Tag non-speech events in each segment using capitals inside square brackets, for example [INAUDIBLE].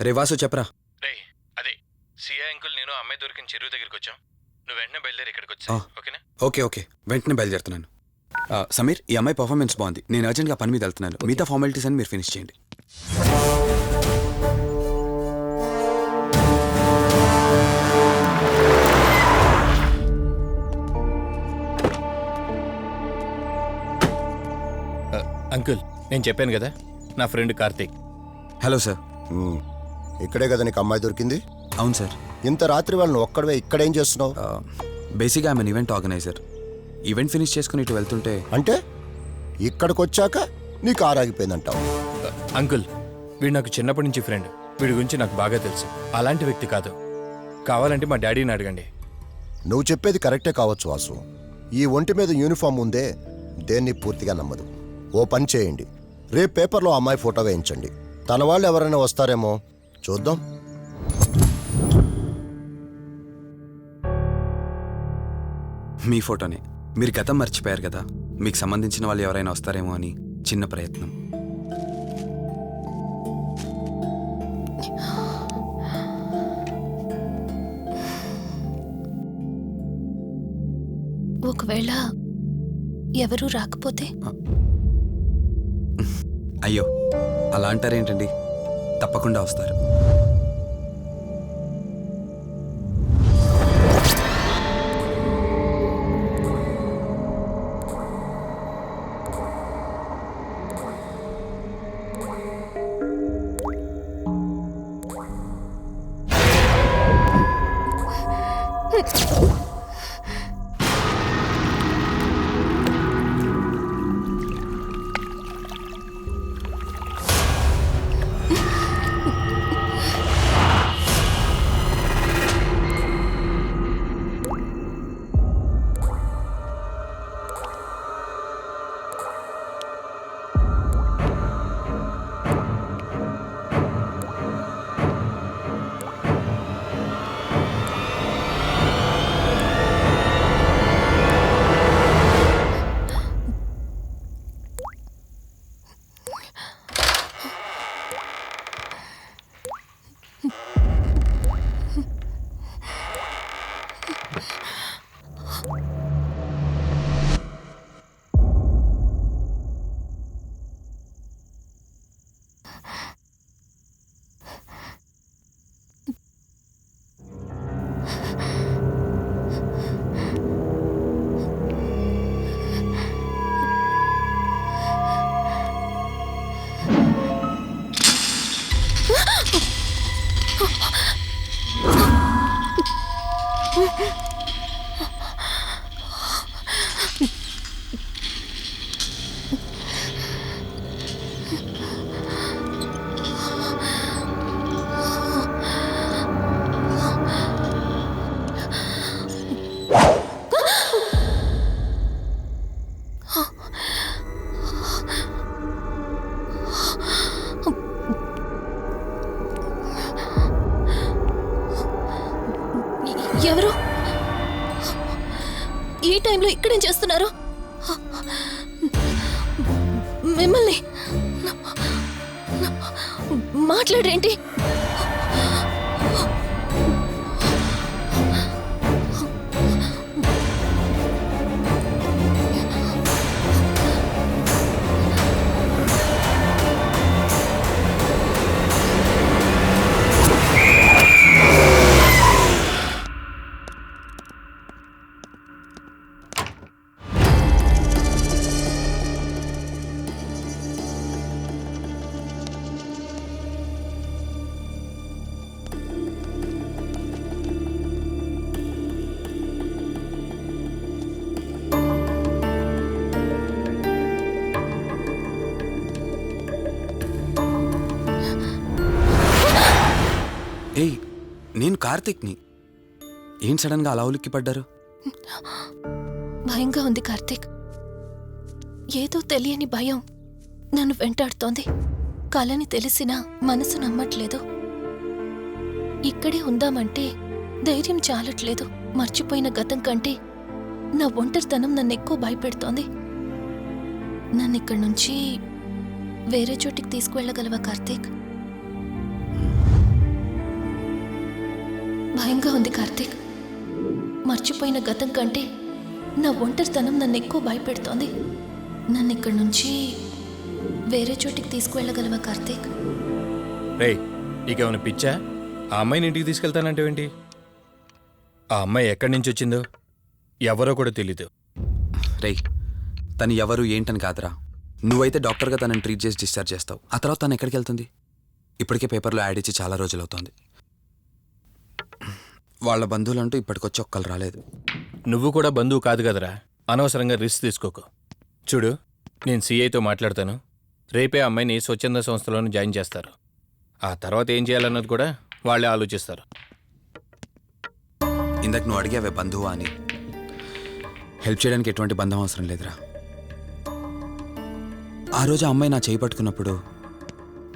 రే వాసు చెప్పరా. రే అదే. CI uncle నేను అమ్మాయి దొరికిన చెరువు దగ్గరికి వచ్చాం. నువ్వు వెంటనే బయలుదేరి ఇక్కడికి వచ్చా. ఓకేనా? Okay okay. వెంటనే బయలుదేరుతున్నాను. ఆ, సమీర్ ఈ అమ్మాయి పర్ఫార్మెన్స్ బాగుంది. నేను అర్జెంట్గా పని మీద వెళ్తున్నాను. మిగతా ఫార్మాలిటీస్ అని మీరు ఫినిష్ చేయండి. అంకుల్ నేను చెప్పాను కదా నా ఫ్రెండ్ కార్తీక్. హలో సార్ ఇక్కడే కదా నీకు అమ్మాయి దొరికింది? అవును సార్. ఇంత రాత్రి వాళ్ళని ఒక్కడవే ఇక్కడేం చేస్తున్నావు? బేసిక్గా I'm event organiser event finish చేసుకుని ఇటు వెళ్తుంటే అంటే? ఇక్కడికి వచ్చాక నీ కారు ఆగిపోయిందంటావు అంకుల్ వీడు నాకు చిన్నప్పటి నుంచి ఫ్రెండ్ వీడి గురించి నాకు బాగా తెలుసు. అలాంటి వ్యక్తి కాదు. కావాలంటే మా డాడీని అడగండి. నువ్వు చెప్పేది కరెక్టే కావచ్చు వాసు. ఈ ఒంటి మీద యూనిఫామ్ ఉందే దేన్ని పూర్తిగా నమ్మదు. ఓ పని చేయండి. రేపు పేపర్లో అమ్మాయి ఫోటో వేయించండి. తన వాళ్ళు ఎవరైనా వస్తారేమో చూద్దాం. మీ ఫోటోనే. మీరు గతం మర్చిపోయారు కదా. మీకు సంబంధించిన వాళ్ళు ఎవరైనా వస్తారేమో అని చిన్న ప్రయత్నం. ఒకవేళ ఎవరూ రాకపోతే? అయ్యో అలా అంటారేంటండి? తప్పకుండా వస్తారు. Hmph! ఈ ఇక్కడేం చేస్తున్నారు? మిమ్మల్ని మాట్లాడేంటి? కార్తిక్ని ఏం సడన్గా అలా ఉలిక్కి పడ్డారు? భయంగా ఉంది కార్తీక్. ఏదో తెలియని భయం నన్ను వెంటాడుతోంది. కలని తెలిసినా మనసు నమ్మట్లేదు. ఇక్కడే ఉందామంటే ధైర్యం చాలట్లేదు. మర్చిపోయిన గతం కంటే నా ఒంటరితనం నన్ను ఎక్కువ భయపెడుతోంది. నన్ను ఇక్కడి నుంచి వేరే చోటికి తీసుకువెళ్ళగలవా కార్తీక్? భయంగా ఉంది కార్తీక్. మర్చిపోయిన గతం కంటే నా ఒంటరితనం నన్ను ఎక్కువ భయపెడుతోంది. నన్ను ఇక్కడి నుంచి వేరే చోటికి తీసుకువెళ్ళగలవా కార్తీక్? రేయ్ నీకేమైనా పిచ్చా? ఆ అమ్మాయిని ఇంటికి తీసుకెళ్తానంటేవేంటి? ఆ అమ్మాయి ఎక్కడి నుంచి వచ్చిందో ఎవరో కూడా తెలీదు. రేయ్ తను ఎవరు ఏంటని కాదురా. నువ్వైతే డాక్టర్గా తనని ట్రీట్ చేసి డిశ్చార్జ్ చేస్తావు. ఆ తర్వాత తను ఎక్కడికి వెళ్తుంది? ఇప్పటికే పేపర్లో యాడ్ ఇచ్చి చాలా రోజులు అవుతోంది వాళ్ళ బంధువులంటూ ఇప్పటికొచ్చి ఒక్కరు రాలేదు. నువ్వు కూడా బంధువు కాదు కదరా. అనవసరంగా రిస్క్ తీసుకోకు. చూడు నేను సీఐతో మాట్లాడతాను. రేపే అమ్మాయిని స్వచ్ఛంద సంస్థలోనే జాయిన్ చేస్తారు. ఆ తర్వాత ఏం చేయాలన్నది కూడా వాళ్ళే ఆలోచిస్తారు. ఇందాక నువ్వు అడిగావే బంధువా అని. హెల్ప్ చేయడానికి ఎటువంటి బంధం అవసరం లేదురా. ఆ రోజు ఆ అమ్మాయి నా చేయి పట్టుకున్నప్పుడు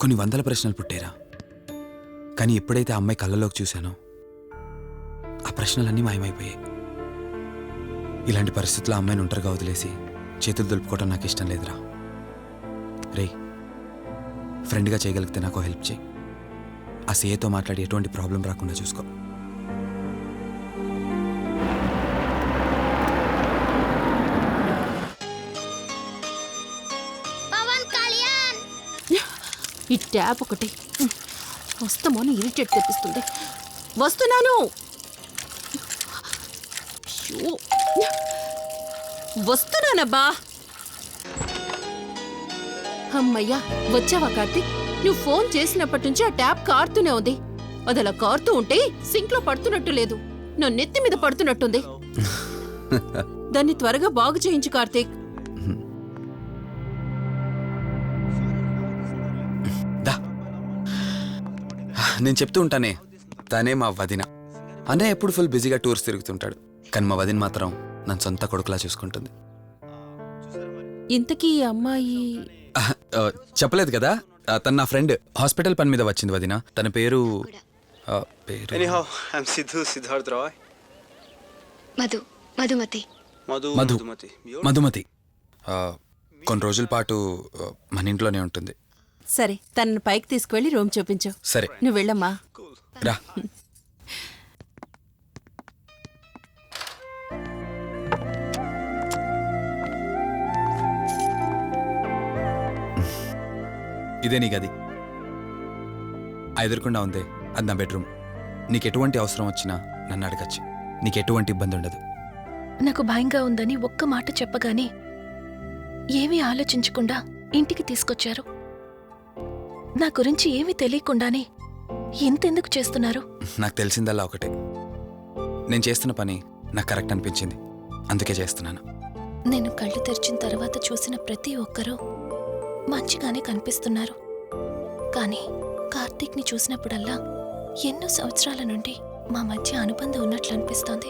కొన్ని వందల ప్రశ్నలు పుట్టేరా కానీ ఎప్పుడైతే ఆ అమ్మాయి కళ్ళలోకి చూశానో ప్రశ్నలన్నీ మాయమైపోయాయి. ఇలాంటి పరిస్థితుల్లో అమ్మాయిని ఒంటరిగా వదిలేసి చేతులు దులుపుకోవటం నాకు ఇష్టం లేదురా. రే ఫ్రెండ్గా చేయగలిగితే నాకు హెల్ప్ చేయి. ఆ సీఏతో మాట్లాడి ఎటువంటి ప్రాబ్లం రాకుండా చూసుకో. ఈ ట్యాప్ ఒకటి. వస్తామని ఇరిటేట్ తెప్పిస్తుంది. వస్తున్నాను. వస్తున్నానబ్బా. అమ్మయ్యా వచ్చావా కార్తీక్? నువ్వు ఫోన్ చేసినప్పటి నుంచి ఆ ట్యాప్ కారుతూనే ఉంది. అది అలా కారుతూ ఉంటే సింక్లో పడుతున్నట్టు లేదు. నా నెత్తి మీద పడుతున్నట్టుంది. దాన్ని త్వరగా బాగు చేయించు కార్తీక్. దా. నేను చెప్తూ ఉంటానే తనే మా వదిన. అన్నయ్య ఎప్పుడు ఫుల్ బిజీగా టూర్స్ తిరుగుతుంటాడు. కానీ మా వదిన మాత్రం నన్ను సొంత కొడుకులా చూసుకుంటుంది. ఇంతకీ ఈ అమ్మాయి ఆహ్, ఆ, చెప్పలేదు కదా? ఆ, తను నా ఫ్రెండ్. హాస్పిటల్ పని మీద వచ్చింది వదిన. తన పేరు ఆ, పేరు Anyhow, I'm Sidhu Siddharth Roy. Madhu Madhumati. Madhu Madhu. Madhumati. Your Madhumati. ఆ, కొన్ని రోజుల పాటు ఆ, మన ఇంట్లోనే ఉంటుంది. సరే తనను పైకి తీసుకువెళ్ళి రూమ్ చూపించు. సరే. నువ్వు వెళ్ళమ్మా. రా. ఇదే నీ గది. ఆ ఎదురుకుండా ఉంది. అది నా బెడ్రూమ్. నీకు ఎటువంటి అవసరం వచ్చినా నన్ను అడగచ్చు. నీకు ఎటువంటి ఇబ్బంది ఉండదు. నాకు భయంగా ఉందని ఒక్క మాట చెప్పగానే ఏమీ ఆలోచించకుండా ఇంటికి తీసుకొచ్చారు. నా గురించి ఏమీ తెలియకుండానే ఇంతెందుకు చేస్తున్నారు? నాకు తెలిసిందల్లా ఒకటే. నేను చేస్తున్న పని నాకు కరెక్ట్ అనిపించింది. అందుకే చేస్తున్నాను. నేను కళ్ళు తెరిచిన తర్వాత చూసిన ప్రతి ఒక్కరూ మంచిగానే కనిపిస్తున్నారు. కానీ కార్తీక్ని చూసినప్పుడల్లా ఎన్నో సంవత్సరాల నుండి మా మధ్య అనుబంధం ఉన్నట్లు అనిపిస్తోంది.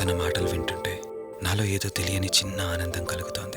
తన మాటలు వింటుంటే నాలో ఏదో తెలియని చిన్న ఆనందం కలుగుతోంది.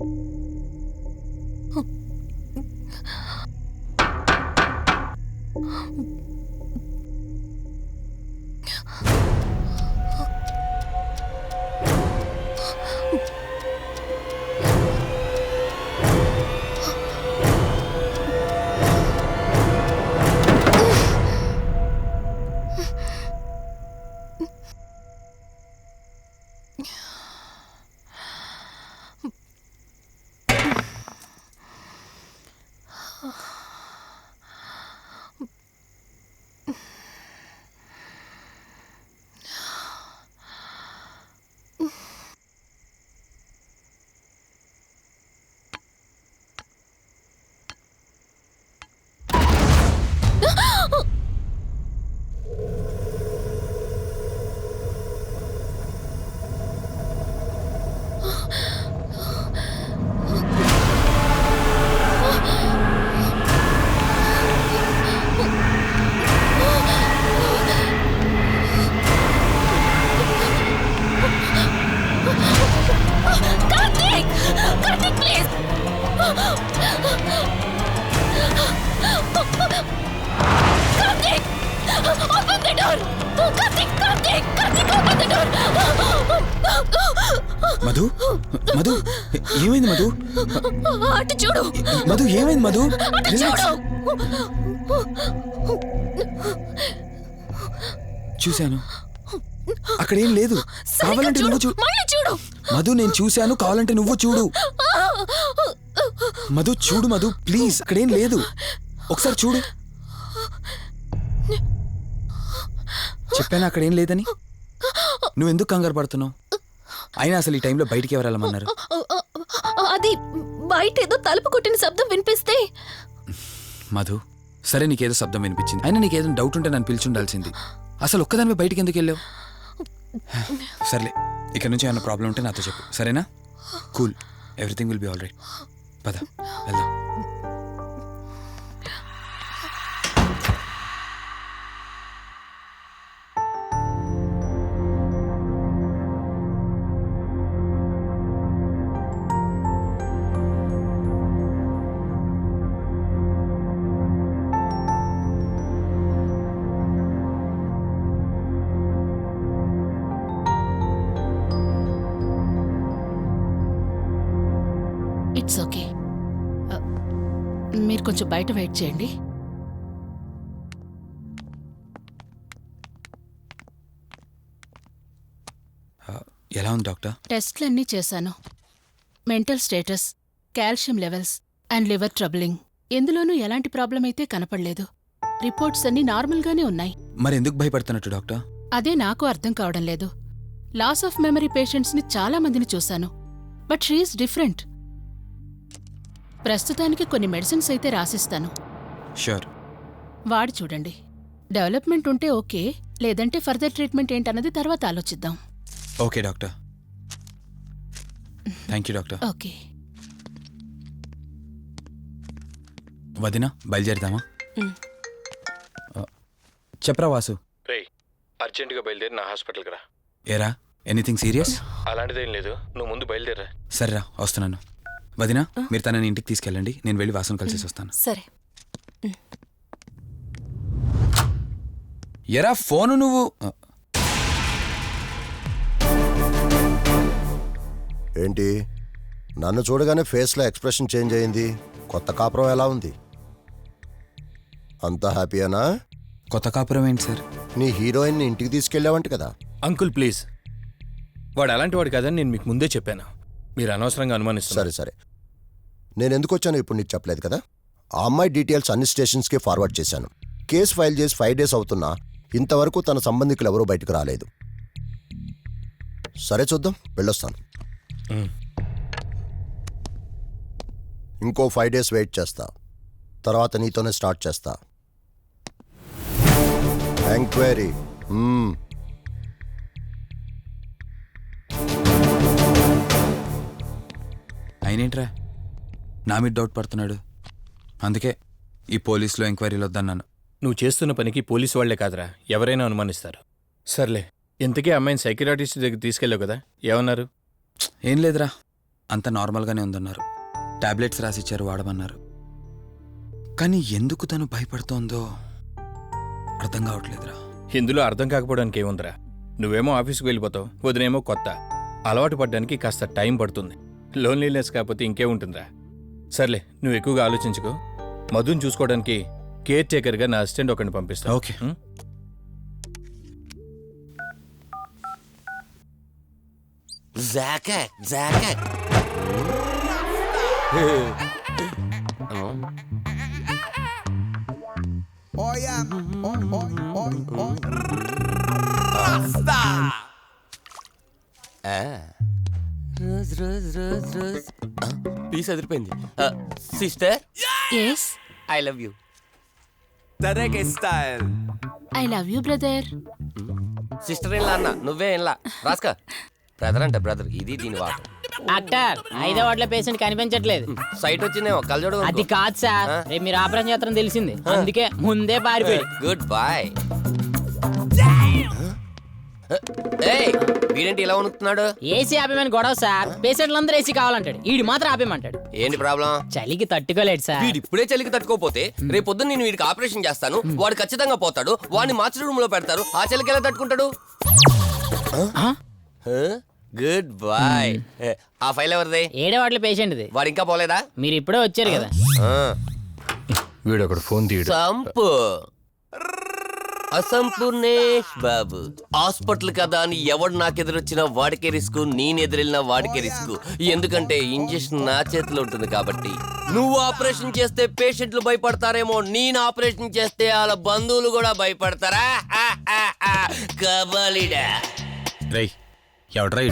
కార్తీక్ చూడు. మధు ఏమైంది మధు? చూశాను. అక్కడ ఏం లేదు కావాలంటే చూడు. నువ్వు చూడు. మధు నేను చూశాను. కావాలంటే నువ్వు చూడు. మధు చూడు మధు. ప్లీజ్ అక్కడేం లేదు. ఒకసారి చూడు. చెప్పాను అక్కడేం లేదని? నువ్వెందుకు కంగారు పడుతున్నావు? అయినా అసలు ఈ టైంలో బయటికి ఎవరు వెళ్ళమన్నారు? అది బయట ఏదో తలుపు కొట్టిన శబ్దం వినిపిస్తే. మధు సరే నీకేదో శబ్దం వినిపించింది. అయినా నీకేదో డౌట్ ఉంటే నన్ను పిలిచి ఉండాల్సింది అసలు ఒక్కదానిపై బయటికి ఎందుకు వెళ్ళావు? సర్లే ఇక్కడ నుంచి ఏమైనా ప్రాబ్లం ఉంటే నాతో చెప్పు. సరేనా? Cool everything will be all right పద వెళ్దాం. కొంచెం బయట వెయిట్ చేయండి. ఎలా ఉంది డాక్టర్? టెస్ట్లన్నీ చేశాను. Mental status calcium levels and liver troubling. ఎందులోనూ ఎలాంటి ప్రాబ్లం అయితే కనపడలేదు. రిపోర్ట్స్ అన్నీ నార్మల్గానే ఉన్నాయి. మరి ఎందుకు భయపడుతున్నట్టు డాక్టర్? అదే నాకు అర్థం కావడం లేదు. లాస్ ఆఫ్ మెమరీ పేషెంట్స్ని చాలా మందిని చూశాను. But she's different. ప్రస్తుతానికి కొన్ని మెడిసిన్స్ అయితే రాసిస్తాను. షూర్. వాడి చూడండి. డెవలప్మెంట్ ఉంటే ఓకే లేదంటే ఫర్దర్ ట్రీట్మెంట్ ఏంటన్నది తర్వాత ఆలోచిద్దాం. Okay doctor. Thank you doctor. Okay. వదిన బయలుదేరుదామా? చెప్పరా వాసు. రే అర్జెంటుగా బయలుదేరి నా హాస్పిటల్కి రా. ఏరా? Anything serious? అలాంటిదేం లేదు. నువ్వు ముందు బయలుదేరా సరేరా వస్తున్నాను. వదిన మీరు తనని ఇంటికి తీసుకెళ్ళండి. నేను వెళ్ళి వాసన కలిసేసి వస్తాను. సరే. ఎరా ఫోను నువ్వు? ఏంటి? నన్ను చూడగానే ఫేస్లో ఎక్స్ప్రెషన్ చేంజ్ అయింది. కొత్త కాపురం ఎలా ఉంది? అంతా హ్యాపీయేనా? కొత్త కాపురం ఏంటి సార్? నీ హీరోయిన్ని ఇంటికి తీసుకెళ్ళావంట కదా. Uncle please. వాడు అలాంటి వాడు కాదని నేను మీకు ముందే చెప్పాను. మీరు అనవసరంగా అనుమానిస్తున్నారు. సరే సరే. నేను ఎందుకు వచ్చానో ఇప్పుడు నీకు చెప్పలేదు కదా? ఆ అమ్మాయి డీటెయిల్స్ అన్ని స్టేషన్స్కి ఫార్వర్డ్ చేశాను. కేసు ఫైల్ చేసి ఫైవ్ డేస్ అవుతున్నా ఇంతవరకు తన సంబంధికులు ఎవరూ బయటకు రాలేదు. సరే చూద్దాం వెళ్ళొస్తాను. ఇంకో ఫైవ్ డేస్ వెయిట్ చేస్తా. తర్వాత నీతోనే స్టార్ట్ చేస్తా. ఎంక్వైరీ. అయినేంట్రా? నా మీద డౌట్ పడుతున్నాడు. అందుకే ఈ పోలీసులో ఎంక్వైరీలు వద్దన్నాను. నువ్వు చేస్తున్న పనికి పోలీసు వాళ్ళే కాదురా. ఎవరైనా అనుమానిస్తారు. సర్లే. ఇంతకీ అమ్మాయిని సైకిరాటిస్ట్ దగ్గర తీసుకెళ్ళావు కదా. ఏమన్నారు? ఏం లేదురా. అంత నార్మల్గానే ఉందన్నారు. టాబ్లెట్స్ రాసిచ్చారు వాడమన్నారు. కానీ ఎందుకు తను భయపడుతోందో అర్థం కావట్లేదురా. ఇందులో అర్థం కాకపోవడానికి ఏముందిరా? నువ్వేమో ఆఫీస్కి వెళ్ళిపోతావు వదినేమో కొత్త. అలవాటు పడ్డానికి కాస్త టైం పడుతుంది. లోన్లీనెస్ కాకపోతే ఇంకే ఉంటుందిరా సర్లే నువ్వు ఎక్కువగా ఆలోచించుకో. మధుని చూసుకోవడానికి కేర్ టేకర్గా నా అసిస్టెంట్ ఒకరిని పంపిస్తా. Okay. Jacket jacket. Rose rose rose rose. Piece అదిరిపోయింది. Sister? Yes I love you. Tarek style. I love you brother sister ఏం అన్న? నువ్వే ఏం రాస్కా బ్రదర్ అంటే బ్రదర్ ఇది దీని వాటర్ డాక్టర్ ఐదో వాటిలో పేషెంట్ కనిపించట్లేదు. సైట్ వచ్చిందేమో కలజోడు అది కాదు సార్ రేపు మీరు ఆపరేషన్ చేస్తారని తెలిసింది. అందుకే ముందే పారిపోయి. గుడ్ బాయ్ ఏయ్ వీడేంటి ఇలా వణుకుతున్నాడు? ఏసీ ఆపేమని గొడవ సార్. పేషెంట్లు అందరూ ఏసీ కావాలంటాడు. ఈడు మాత్రం ఆపేమంటాడు ఏంటి ప్రాబ్లం? చలికి తట్టుకోలేడు సార్. వీడు ఇప్పుడే చలికి తట్టుకోపోతే రేపు పొద్దున్న నేను వీడికి ఆపరేషన్ చేస్తాను. వాడు ఖచ్చితంగా పోతాడు. వాడిని మార్చి రూమ్లో పెడతారు. ఆ చలికి ఎలా తట్టుకుంటాడు? Good boy. ఆ ఫైల్ ఎవరిది? ఏడో వాటిలో పేషెంట్ది. వాడు ఇంకా పోలేదా? మీరు ఇప్పుడే వచ్చారు కదా. వీడు ఒకడు ఫోన్ తీయడు. సంపు. అసంపూర్ణేష్ బాబు. హాస్పిటల్ కదా అని ఎవడు నాకెదురొచ్చినా వాడికే రిస్క్ నేను ఎదురెళ్ళినా వాడికే రిస్క్. ఎందుకంటే ఇంజెక్షన్ నా చేతిలో ఉంటుంది కాబట్టి. నువ్వు ఆపరేషన్ చేస్తే పేషెంట్లు భయపడతారేమో నేను ఆపరేషన్ చేస్తే వాళ్ళ బంధువులు కూడా భయపడతారా? కబలిడా. రేయ్ ఎవడ్రా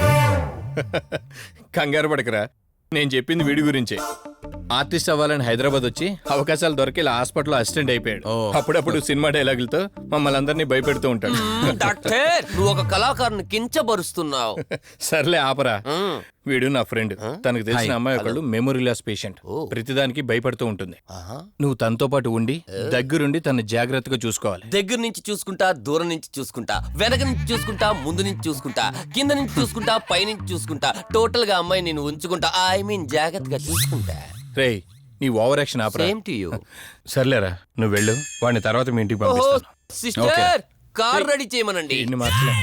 [LAUGHS] కంగారు పడకరా. నేను చెప్పింది వీడి గురించే. ఆర్టిస్ట్ అవ్వాలని హైదరాబాద్ వచ్చి అవకాశాలు దొరికి ఇలా హాస్పిటల్లో అసిస్టెంట్ అయిపోయాడు. అప్పుడప్పుడు సినిమా డైలాగులతో మమ్మల్ని అందరినీ భయపెడుతూ ఉంటాడు. డాక్టర్ నువ్వు ఒక కళాకారుని కించబరుస్తున్నావు [LAUGHS] సర్లే ఆపరా. వీడు నా ఫ్రెండ్. తనకు తెలిసిన అమ్మాయి ఒకళ్ళు మెమొరీ లాస్ పేషెంట్. ప్రతిదానికి భయపడుతూ ఉంటుంది. నువ్వు తనతో పాటు ఉండి దగ్గరుండి తను జాగ్రత్తగా చూసుకోవాలి. దగ్గర నుంచి చూసుకుంటా దూరం నుంచి చూసుకుంటా వెనక నుంచి చూసుకుంటా ముందు నుంచి చూసుకుంటా కింద నుంచి చూసుకుంటా పై నుంచి చూసుకుంటా టోటల్గా అమ్మాయి నేను ఉంచుకుంటా. ఐ మీన్ జాగ్రత్తగా చూసుకుంటా. రేయ్ నీ ఓవర్ యాక్షన్ ఆపరా. సేమ్ టు యూ సర్లేరా నువ్వు వెళ్ళు. వాడిని తర్వాత మీ ఇంటికి పంపిస్తాను. సిస్టర్ కార్ రెడీ చేయమనండి. ఇన్ని మార్చలే